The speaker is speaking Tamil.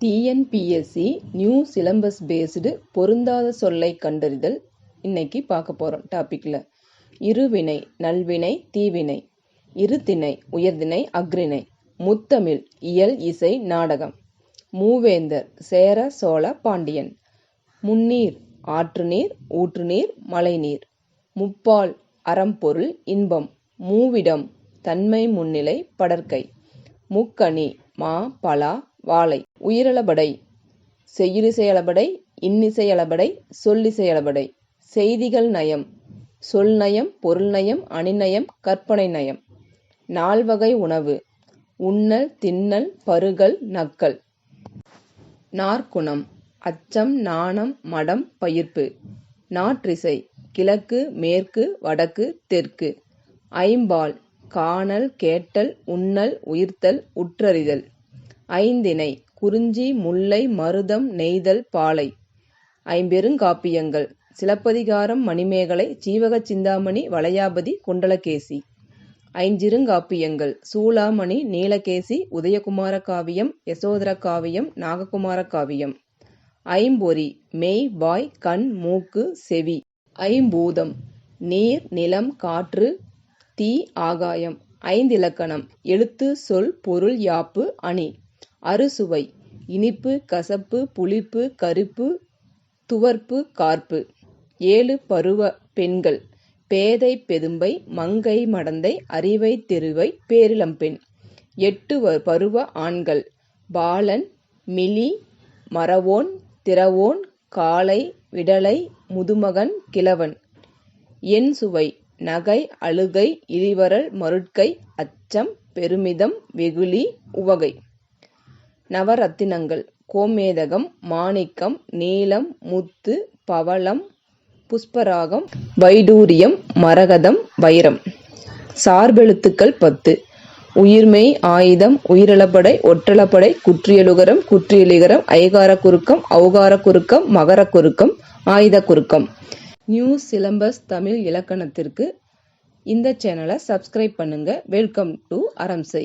டிஎன்பிஎஸ்சி நியூ சிலம்பஸ் பேஸ்டு பொருந்தாத சொல்லை கண்டறிதல் இன்னைக்கு பார்க்க போகிறோம் டாப்பிக்கில் இருவினை நல்வினை தீவினை இருதிணை உயர்திணை அக்ரிணை முத்தமிழ் இயல் இசை நாடகம் மூவேந்தர் சேர சோழ பாண்டியன் முன்னீர் ஆற்றுநீர் ஊற்றுநீர் மழைநீர் முப்பால் அறம்பொருள் இன்பம் மூவிடம் தன்மை முன்னிலை படர்க்கை முக்கணி மா பலா வாழை. உயிரளபடை. செய்யுளிசையளபடை இன்னிசையளபடை சொல்லிசையளபடை. செய்திகள் நயம். சொல் நயம் பொருள் நயம் அணிநயம் கற்பனை நயம். நால்வகை உணவு. உண்ணல் தின்னல் பருகல் நக்கல். நாற்குணம். அச்சம் நாணம் மடம் பயிர்ப்பு. நாற்றிசை. கிழக்கு மேற்கு வடக்கு தெற்கு. ஐம்பால். காணல் கேட்டல் உண்ணல் உயிர்த்தல் உற்றறிதல். ஐந்திணை குறிஞ்சி முல்லை மருதம் நெய்தல் பாலை. ஐம்பெருங்காப்பியங்கள் சிலப்பதிகாரம் மணிமேகலை சீவகச் சிந்தாமணி வளையாபதி குண்டலகேசி. ஐஞ்சிருங்காப்பியங்கள் சூளாமணி நீலகேசி உதயகுமார காவியம் யசோதர காவியம் நாககுமார காவியம். ஐம்பொறி மெய் வாய் கண் மூக்கு செவி. ஐம்பூதம். நீர் நிலம் காற்று தீ ஆகாயம். ஐந்திலக்கணம். எழுத்து சொல் பொருள் யாப்பு அணி. அறுசுவை இனிப்பு கசப்பு புளிப்பு கருப்பு துவர்ப்பு கார்ப்பு. ஏழு பருவ பெண்கள் பேதை பெதும்பை மங்கை மடந்தை அறிவை தெருவை பேரிளம்பெண். எட்டு பருவ ஆண்கள் பாலன் மிலி மறவோன் திறவோன் காளை விடலை முதுமகன் கிழவன். என் சுவை நகை அழுகை இளிவரல் மருட்கை அச்சம் பெருமிதம் வெகுளி உவகை. நவரத்தினங்கள். கோமேதகம் மாணிக்கம் நீலம் முத்து பவளம் புஷ்பராகம் வைடூரியம் மரகதம் வைரம். சார்பெழுத்துக்கள் பத்து. உயிர்மெய் ஆயுதம் உயிரிழப்படை ஒற்றளப்படை குற்றியலுகரம் குற்றியலிகரம் ஐகார குறுக்கம் அவகார குறுக்கம் மகர குறுக்கம் ஆயுத குறுக்கம். நியூ சிலம்பஸ் தமிழ் இலக்கணத்திற்கு இந்த சேனலை சப்ஸ்கிரைப் பண்ணுங்க. Welcome to அரம்சை